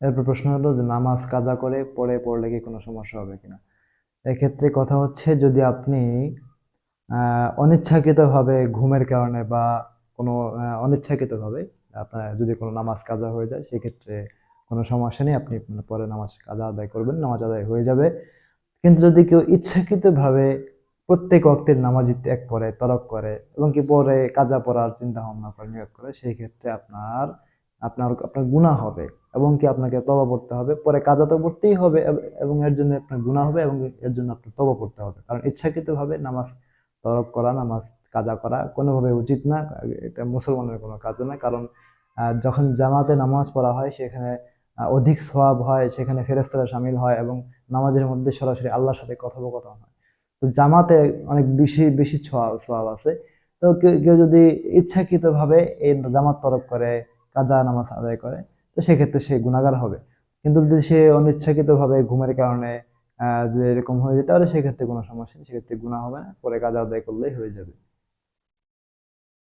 এরপর প্রশ্ন হলো যে নামাজ কাজা করে পরে পড়লে কি কোনো সমস্যা হবে কিনা? এক্ষেত্রে কথা হচ্ছে যদি আপনি অনিচ্ছাকৃতভাবে ঘুমের কারণে বা কোনো অনিচ্ছাকৃতভাবে আপনার যদি কোনো নামাজ কাজা হয়ে যায়, সেক্ষেত্রে কোনো সমস্যা নেই। আপনি মানে পরে নামাজ কাজা আদায় করবেন, নামাজ আদায় হয়ে যাবে। কিন্তু যদি কেউ ইচ্ছাকৃতভাবে প্রত্যেক ওয়াক্তের নামাজই ত্যাগ করে, তরক করে এবং কি পরে কাজা পড়ার চিন্তা ভাবনা করে, নিয়োগ করে সেই ক্ষেত্রে আপনার আপনার আপনার গুনাহ হবে এবং কি আপনাকে তবা পড়তে হবে। পরে কাজা তো পড়তেই হবে এবং এর জন্য আপনার গুনাহ হবে এবং এর জন্য আপনার তবা পড়তে হবে। কারণ ইচ্ছাকৃতভাবে নামাজ তরক করা, নামাজ কাজা করা কোনোভাবে উচিত না। এটা মুসলমানের কোনো কাজ না কারণ যখন জামাতে নামাজ পড়া হয়, সেখানে অধিক সওয়াব হয়, সেখানে ফেরেশতারা শামিল হয় এবং নামাজের মধ্যে সরাসরি আল্লাহর সাথে কথোপকথন হয়। তো জামাতে অনেক বেশি বেশি সওয়াব আছে। তো কেউ কেউ যদি ইচ্ছাকৃতভাবে এই জামাত তরক করে কাজা নামাজ আদায় করে তো সেক্ষেত্রে সে গুণাগার হবে। কিন্তু যদি সে অনিচ্ছাকৃতভাবে ঘুমের কারণে আহ, যে এরকম হয়ে যায় তাহলে সেক্ষেত্রে কোনো সমস্যা নেই সেক্ষেত্রে গুণা হবে না পরে কাজা আদায় করলেই হয়ে যাবে।